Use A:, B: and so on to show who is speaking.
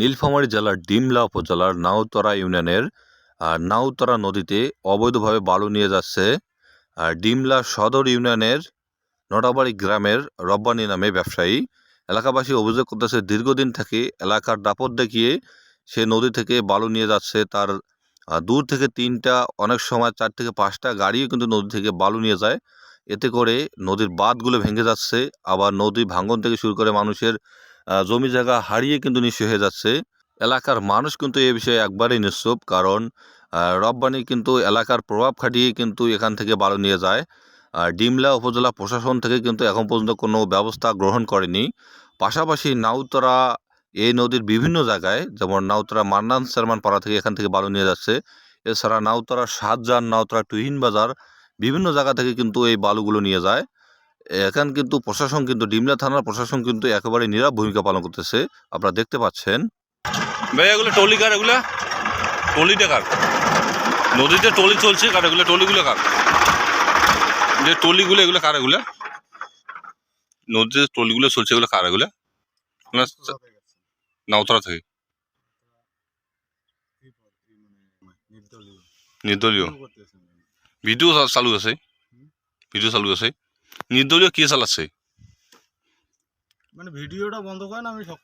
A: নীলফামারী জেলার ডিমলা উপজেলার নাউতরা ইউনিয়নের নাউতরা নদীতে অবৈধভাবে বালু নিয়ে যাচ্ছে ডিমলা সদর ইউনিয়নের নটাবাড়ি গ্রামের রব্বানি নামে ব্যবসায়ী। এলাকাবাসী অভিযোগ করতেছে, দীর্ঘদিন থেকে এলাকার দাপট দেখিয়ে সে নদী থেকে বালু নিয়ে যাচ্ছে। তার দূর থেকে তিনটা, অনেক সময় চার থেকে পাঁচটা গাড়িও কিন্তু নদী থেকে বালু নিয়ে যায়। এতে করে নদীর বাঁধগুলো ভেঙে যাচ্ছে, আবার নদী ভাঙন থেকে শুরু করে মানুষের জমি জায়গা হারিয়ে কিন্তু নিঃস্ব হয়ে যাচ্ছে। এলাকার মানুষ কিন্তু এ বিষয়ে একবারেই নিশ্চুপ কারণ রব্বানি কিন্তু এলাকার প্রভাব খাটিয়ে কিন্তু এখান থেকে বালু নিয়ে যায়। আর ডিমলা উপজেলা প্রশাসন থেকে কিন্তু এখন পর্যন্ত কোনো ব্যবস্থা গ্রহণ করেনি। পাশাপাশি নাউতরা এই নদীর বিভিন্ন জায়গায়, যেমন নাউতরা মান্নান সারমান পাড়া থেকে এখান থেকে বালু নিয়ে যাচ্ছে। এছাড়া নাউতরা সাতজান, নাউতরা টুহিন বাজার বিভিন্ন জায়গা থেকে কিন্তু এই বালুগুলো নিয়ে যায়। এখান কিন্তু প্রশাসন কিন্তু ডিমলা থানার প্রশাসন কিন্তু একেবারে নীরব ভূমিকা পালন করতেছে। আপনারা দেখতে পাচ্ছেন।
B: ভাই এগুলো টলি কার এগুলো? টলি টাকার নদীতে টলি চলছে কার এগুলো? টলিগুলো কার? যে টলিগুলো এগুলো কার এগুলা? নদীতে টলিগুলো চলছে এগুলো কার এগুলা? না নাউতরা থেকে। নির্দলীয়। ভিডিও চালু আছে। ভিডিও চালু আছে। নির্দলীয় কে চালাচ্ছে
C: মানে ভিডিওটা বন্ধ করেন, আমি সব